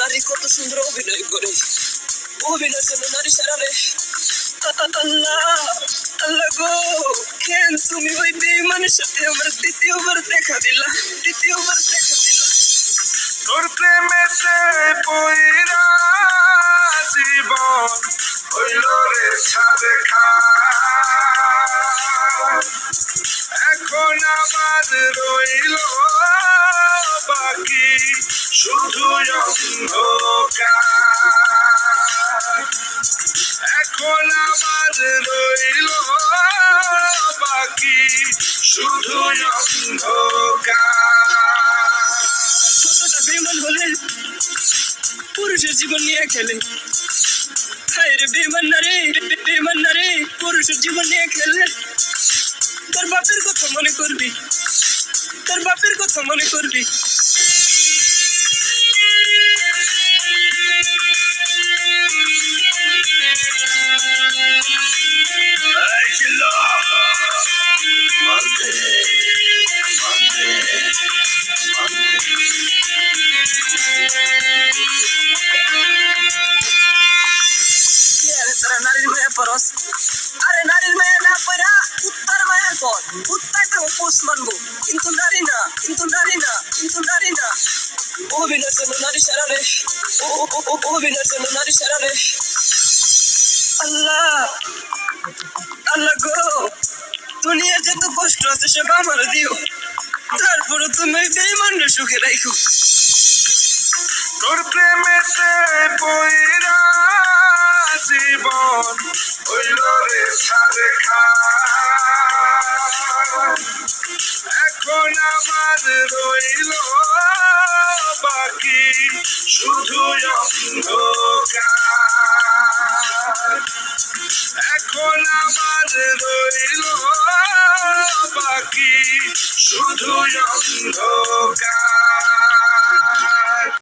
নারী কত সুন্দর অভিনয় করে। অভিনয় যেন নারী সারা রে আল্লাহ আল্লাহ গো, কেন তুমি ওই বেইমানের সাথে আমার দ্বিতীয়বার দেখা দিলা? দ্বিতীয়বার দেখা দিলা। তোর প্রেমেতে পইরা জীবন হইল রে ছাদে খা এখন আমার রইল বাকি এখন আমার বাকি শুধু কতটা বেইমান হলে পুরুষের জীবন নিয়ে খেলে। রে বেইমান না রে বে- বেইমান না রে পুরুষের জীবন নিয়ে খেললে তোর বাপের কথা মনে করবি, তোর বাপের কথা মনে করবি। তোরা নারীর মায়া পরস। আরে নারীর মায়া না পড়া কুত্তার মায়া কর কুত্তায় তো পোষ মানবো। কিন্তু নারী না, কিন্তু নারী না, কিন্তু নারী না। অভিনয় জন্য নারী সারা রে। ও, ও- ও- ও- জন্য নারী সারা রে। আল্লাহ আল্লাহ গো, দুনিয়ার যত কষ্ট আছে সব আমার দিও। তারপরে তুমি বেইমান সুখে রাখো তোর প্রেমেতে জীবন হইল রে এখন আমার রইল বাকি শুধু এখন আমার রইল বাকি শুধু অন্ধকার।